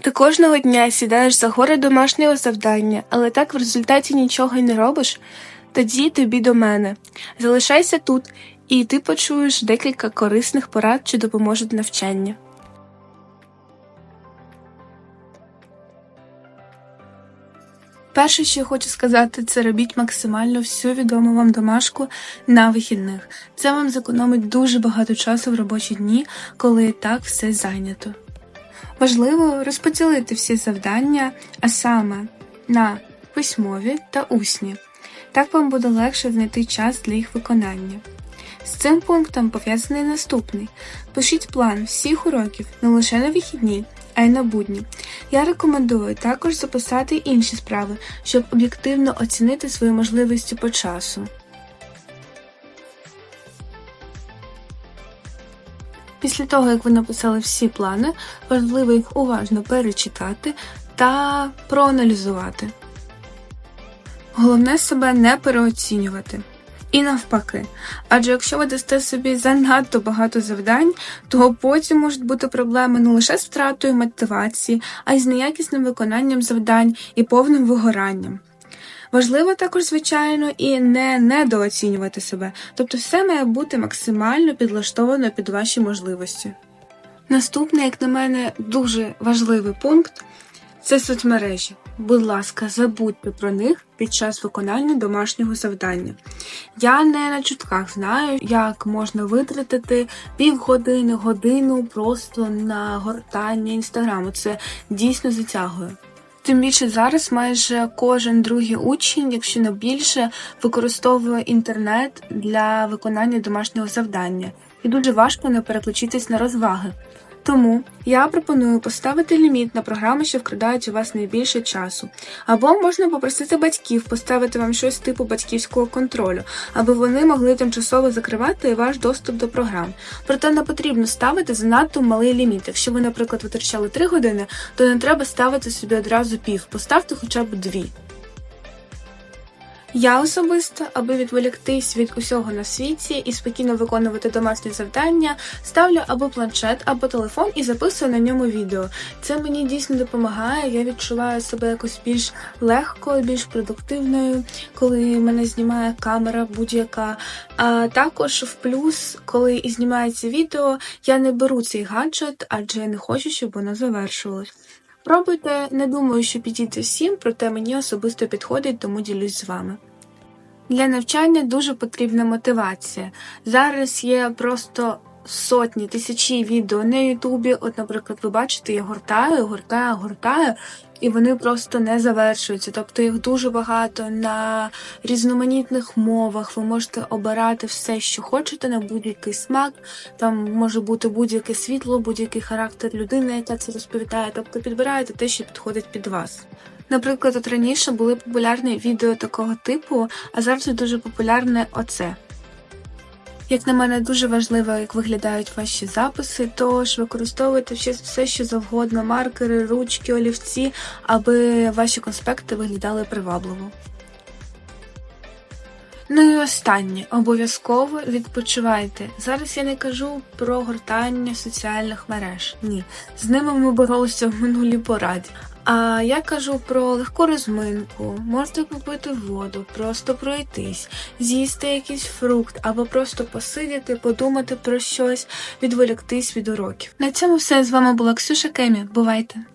Ти кожного дня сідаєш за гори домашнього завдання, але так в результаті нічого й не робиш. Тоді тобі до мене. Залишайся тут, і ти почуєш декілька корисних порад, що допоможуть навчанню. Перше, що я хочу сказати, це робіть максимально всю відому вам домашку на вихідних. Це вам зекономить дуже багато часу в робочі дні, коли і так все зайнято. Важливо розподілити всі завдання, а саме на письмові та усні. Так вам буде легше знайти час для їх виконання. З цим пунктом пов'язаний наступний: пишіть план всіх уроків не лише на вихідні, а й на будні. Я рекомендую також записати інші справи, щоб об'єктивно оцінити свої можливості по часу. Після того, як ви написали всі плани, важливо їх уважно перечитати та проаналізувати. Головне себе не переоцінювати. І навпаки, адже якщо ви дасте собі занадто багато завдань, то потім можуть бути проблеми не лише з втратою мотивації, а й з неякісним виконанням завдань і повним вигоранням. Важливо також, звичайно, і не недооцінювати себе, тобто все має бути максимально підлаштовано під ваші можливості. Наступний, як на мене, дуже важливий пункт це соцмережі. Будь ласка, забудьте про них під час виконання домашнього завдання. Я не на чутках знаю, як можна витратити півгодини, годину просто на гортання інстаграму. Це дійсно затягує. Тим більше зараз майже кожен другий учень, якщо не більше, використовує інтернет для виконання домашнього завдання, і дуже важко не переключитись на розваги. Тому я пропоную поставити ліміт на програми, що вкрадають у вас найбільше часу. Або можна попросити батьків поставити вам щось типу батьківського контролю, аби вони могли тимчасово закривати ваш доступ до програм. Проте не потрібно ставити занадто малий ліміт. Якщо ви, наприклад, витрачали 3 години, то не треба ставити собі одразу пів, поставте хоча б дві. Я особисто, аби відволіктись від усього на світі і спокійно виконувати домашні завдання, ставлю або планшет, або телефон і записую на ньому відео. Це мені дійсно допомагає. Я відчуваю себе якось більш легко, більш продуктивною, коли мене знімає камера будь-яка. А також в плюс, коли і знімається відео, я не беру цей гаджет, адже я не хочу, щоб воно завершувалось. Пробуйте, не думаю, що підійде всім, проте мені особисто підходить, тому ділюсь з вами. Для навчання дуже потрібна мотивація. Зараз є просто сотні, тисячі відео на Ютубі. От, наприклад, ви бачите, я гортаю, гортаю, гортаю, і вони просто не завершуються. Тобто їх дуже багато на різноманітних мовах. Ви можете обирати все, що хочете, на будь-який смак. Там може бути будь-яке світло, будь-який характер людини, яка це розповідає. Тобто підбираєте те, що підходить під вас. Наприклад, от раніше були популярні відео такого типу, а зараз дуже популярне оце. Як на мене, дуже важливо, як виглядають ваші записи, тож використовуйте все, що завгодно, маркери, ручки, олівці, аби ваші конспекти виглядали привабливо. Ну і останнє, обов'язково відпочивайте. Зараз я не кажу про гортання соціальних мереж. Ні, з ними ми боролися в минулій пораді. А я кажу про легку розминку, можете попити воду, просто пройтись, з'їсти якийсь фрукт або просто посидіти, подумати про щось, відволіктись від уроків. На цьому все з вами була Ксюша Кемі. Бувайте!